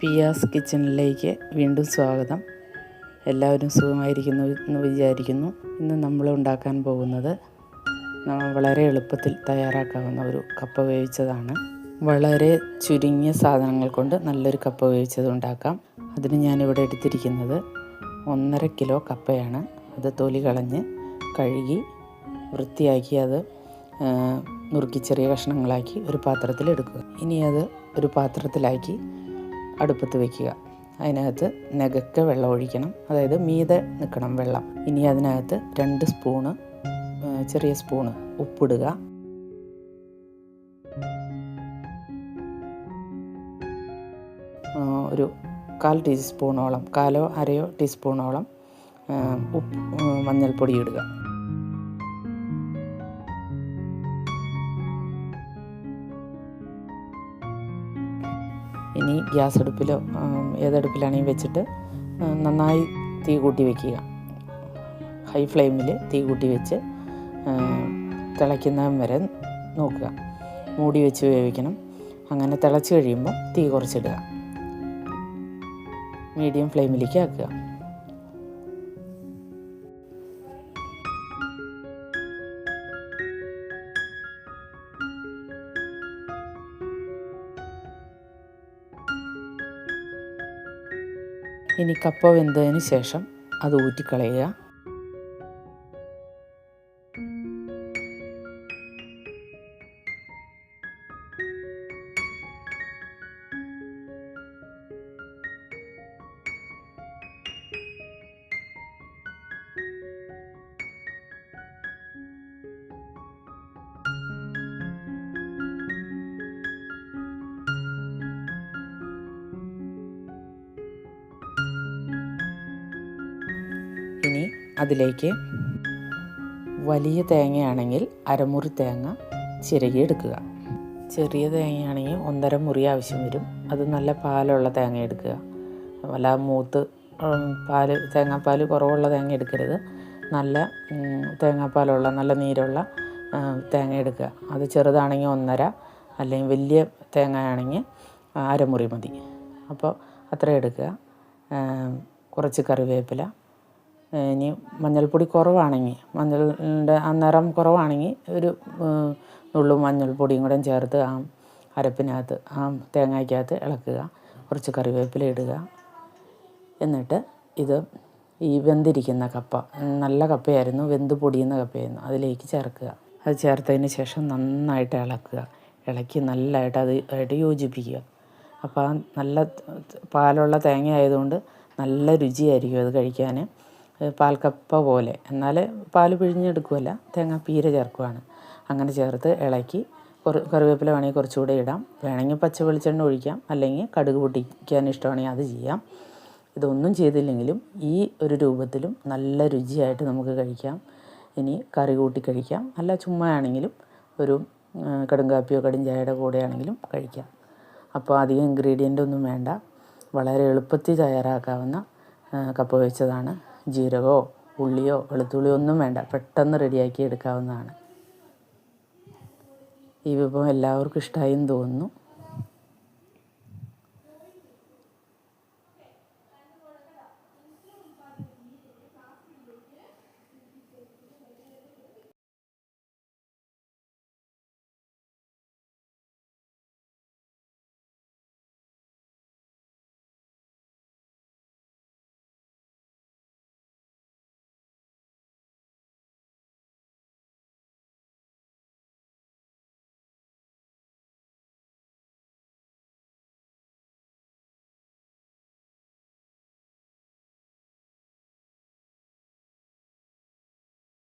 പിയാസ് കിച്ചണിലേക്ക് വീണ്ടും സ്വാഗതം. എല്ലാവരും സുഖമായിരിക്കുന്നു എന്ന് വിചാരിക്കുന്നു. ഇന്ന് നമ്മൾ ഉണ്ടാക്കാൻ പോകുന്നത് വളരെ എളുപ്പത്തിൽ തയ്യാറാക്കാവുന്ന ഒരു കപ്പ വേവിച്ചതാണ്. വളരെ ചുരുങ്ങിയ സാധനങ്ങൾ കൊണ്ട് നല്ലൊരു കപ്പ വേവിച്ചത് ഉണ്ടാക്കാം. അതിന് ഞാനിവിടെ എടുത്തിരിക്കുന്നത് ഒന്നര കിലോ കപ്പയാണ്. അത് തൊലി കളഞ്ഞ് കഴുകി വൃത്തിയാക്കി അത് നുറുക്കി ചെറിയ കഷ്ണങ്ങളാക്കി ഒരു പാത്രത്തിൽ എടുക്കുക. ഇനി അത് ഒരു പാത്രത്തിലാക്കി അടുപ്പത്ത് വെക്കുക. അതിനകത്ത് നെകക്കെ വെള്ളം ഒഴിക്കണം. അതായത് മീതെ നിൽക്കണം വെള്ളം. ഇനി അതിനകത്ത് രണ്ട് സ്പൂണ് ചെറിയ സ്പൂണ് ഉപ്പിടുക. ഒരു കാൽ ടീസ്പൂണോളം കാലോ അരയോ ടീസ്പൂണോളം ഉപ്പ് മഞ്ഞൾപ്പൊടി ഇടുക. ഇനി ഗ്യാസ് അടുപ്പിലോ ഏതടുപ്പിലാണെങ്കിൽ വെച്ചിട്ട് നന്നായി തീ കൂട്ടി വെക്കുക. ഹൈ ഫ്ലെയിമിൽ തീ കൂട്ടി വെച്ച് തിളയ്ക്കുന്നതും വരെ നോക്കുക. മൂടി വെച്ച് വേവിക്കണം. അങ്ങനെ തിളച്ച് കഴിയുമ്പോൾ തീ കുറച്ചിടുക. മീഡിയം ഫ്ലെയിമിലേക്ക് ആക്കുക. ഇനി കപ്പ വെന്തതിന് ശേഷം അത് ഊറ്റിക്കളയുക. അതിലേക്ക് വലിയ തേങ്ങയാണെങ്കിൽ അരമുറി തേങ്ങ ചിരകിയെടുക്കുക ചെറിയ തേങ്ങയാണെങ്കിൽ ഒന്നര മുറി ആവശ്യം വരും. അത് നല്ല പാലുള്ള തേങ്ങ എടുക്കുക. വല്ല മൂത്ത് പാൽ തേങ്ങാപ്പാൽ കുറവുള്ള തേങ്ങ എടുക്കരുത്. നല്ല തേങ്ങാപ്പാലുള്ള നല്ല നീരുള്ള തേങ്ങ എടുക്കുക. അത് ചെറുതാണെങ്കിൽ ഒന്നര അല്ലെങ്കിൽ വലിയ തേങ്ങയാണെങ്കിൽ അരമുറി മതി. അപ്പോൾ അത്ര എടുക്കുക. കുറച്ച് കറിവേപ്പില ഇനി മഞ്ഞൾപ്പൊടി കുറവാണെങ്കിൽ മഞ്ഞളിന്റെ ആ നിറം കുറവാണെങ്കിൽ ഒരു നുള്ളും മഞ്ഞൾപ്പൊടിയും കൂടെ ചേർത്ത് ആ അരപ്പിനകത്ത് ആ തേങ്ങയ്ക്കകത്ത് ഇളക്കുക. കുറച്ച് കറിവേപ്പില ഇടുക. എന്നിട്ട് ഇത് ഈ വെന്തിരിക്കുന്ന കപ്പ നല്ല കപ്പയായിരുന്നു വെന്ത് പൊടിയുന്ന കപ്പയായിരുന്നു. അതിലേക്ക് ചേർക്കുക. അത് ചേർത്തതിന് ശേഷം നന്നായിട്ട് ഇളക്കുക. ഇളക്കി നല്ലതായിട്ട് അത് ആയിട്ട് യോജിപ്പിക്കുക. അപ്പോൾ ആ നല്ല പാലുള്ള തേങ്ങ ആയതുകൊണ്ട് നല്ല രുചിയായിരിക്കും അത് കഴിക്കാൻ. പാൽക്കപ്പ പോലെ. എന്നാൽ പാൽ പിഴിഞ്ഞെടുക്കുമല്ല തേങ്ങ പീര ചേർക്കുവാണ്. അങ്ങനെ ചേർത്ത് ഇളക്കി കുറ കറിവേപ്പില വേണമെങ്കിൽ കുറച്ചുകൂടെ ഇടാം. വേണമെങ്കിൽ പച്ച വെളിച്ചെണ്ണ ഒഴിക്കാം. അല്ലെങ്കിൽ കടുക് പൊട്ടിക്കാൻ ഇഷ്ടമാണെങ്കിൽ അത് ചെയ്യാം. ഇതൊന്നും ചെയ്തില്ലെങ്കിലും ഈ ഒരു രൂപത്തിലും നല്ല രുചിയായിട്ട് നമുക്ക് കഴിക്കാം. ഇനി കറി കൂട്ടി കഴിക്കാം. അല്ല ചുമ്മാ ആണെങ്കിലും ഒരു കടുങ്കാപ്പിയോ കടുംചായയുടെ കൂടെ ആണെങ്കിലും കഴിക്കാം. അപ്പോൾ അധികം ഇൻഗ്രീഡിയന്റ് ഒന്നും വേണ്ട. വളരെ എളുപ്പത്തിൽ തയ്യാറാക്കാവുന്ന കപ്പ വെച്ചതാണ്. ജീരകമോ ഉള്ളിയോ വെളുത്തുള്ളിയോ ഒന്നും വേണ്ട. പെട്ടെന്ന് റെഡിയാക്കി എടുക്കാവുന്നതാണ്. ഈ വിഭവം എല്ലാവർക്കും ഇഷ്ടമായി തോന്നുന്നു.